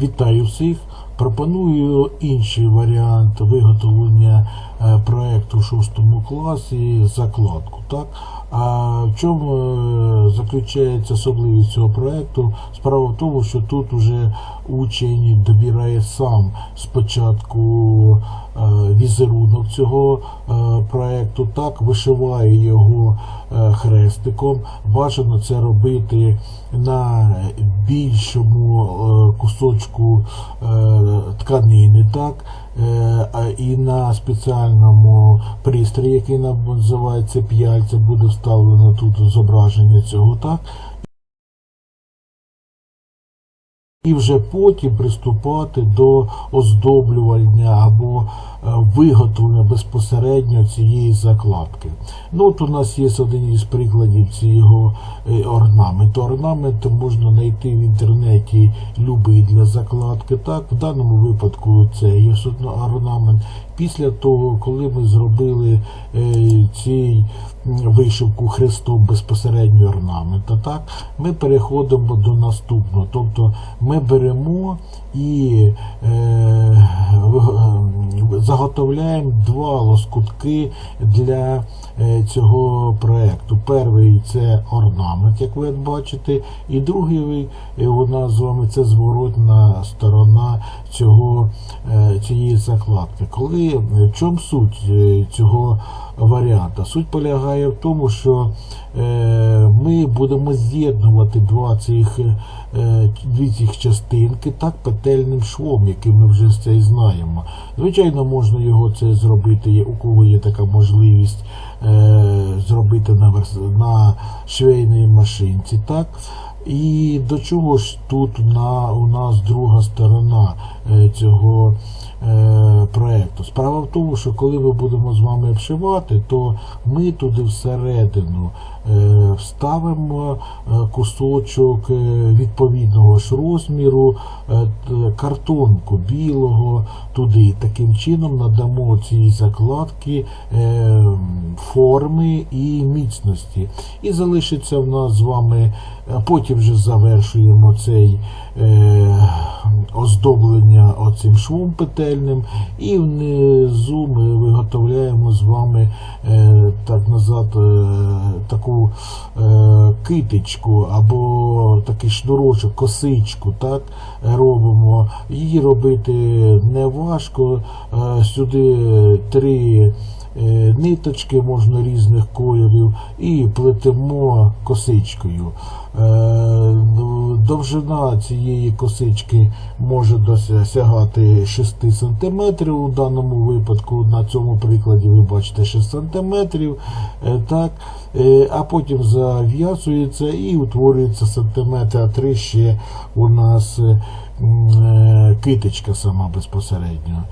Вітаю всіх. Пропоную інший варіант виготовлення е, проекту в шостому класі закладку. Так? А в чому е, заключається особливість цього проекту? Справа в тому, що тут уже учень добирає сам спочатку е, візерунок цього проекту, так, вишиває його хрестиком. Бажано це робити на більшому кусочку тканини, так, і на спеціальному пристрої, який називається п'яльця, буде вставлено тут зображення цього, так. І вже потім приступати до оздоблювання або виготовлення безпосередньо цієї закладки. Ну, от у нас є один із прикладів цього е, орнаменту. Орнамент можна знайти в інтернеті любий для закладки. Так, в даному випадку це є орнамент. Після того, коли ми зробили е, цей вишивку хрестом безпосередньо орнамента, так, ми переходимо до наступного. Тобто ми беремо і е, заготовляємо два лоскутки для е, цього проекту. Перший це орнамент, як ви бачите, і другий е, у нас з вами це зворотна сторона цього, е, цієї закладки. Коли в чому суть цього варіанта? Суть полягає в тому, що ми будемо з'єднувати два цих, дві цих частинки так петельним швом, який ми вже це і знаємо. Звичайно, можна його це зробити, у кого є така можливість е, зробити на, на швейній машинці. так. І до чого ж тут на, у нас друга сторона е, цього е, проекту? Справа в тому, що коли ми будемо з вами обшивати, то ми туди всередину е, вставимо е, кусочок відповідного ж розміру, картонку білого туди. Таким чином надамо цій закладки форми і міцності. І залишиться в нас з вами, потім вже завершуємо цей оздоблення оцим швом петельним, і внизу ми виготовляємо з вами е, так назад е, таку е, китичку або такий шнурочок, косичку, так робимо. Її робити не важко. Сюди три ниточки можна різних кольорів і плетемо косичкою. Е, Довжина цієї косички може досягати 6 см. У даному випадку, на цьому прикладі, ви бачите 6 см. Так, Е, а потім зав'язується і утворюється сантиметра 3 ще у нас е, е, китичка сама безпосередньо.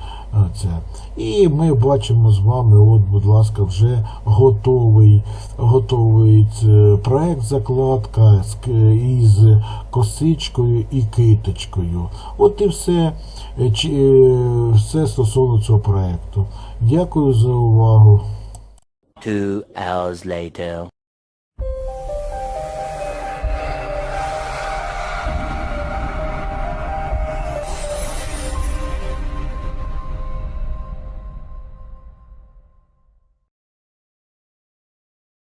Це. І ми бачимо з вами, от, будь ласка, вже готовий, готовий проект закладка із косичкою і киточкою. От і все, Е, е, все стосовно цього проекту. Дякую за увагу. Two hours later.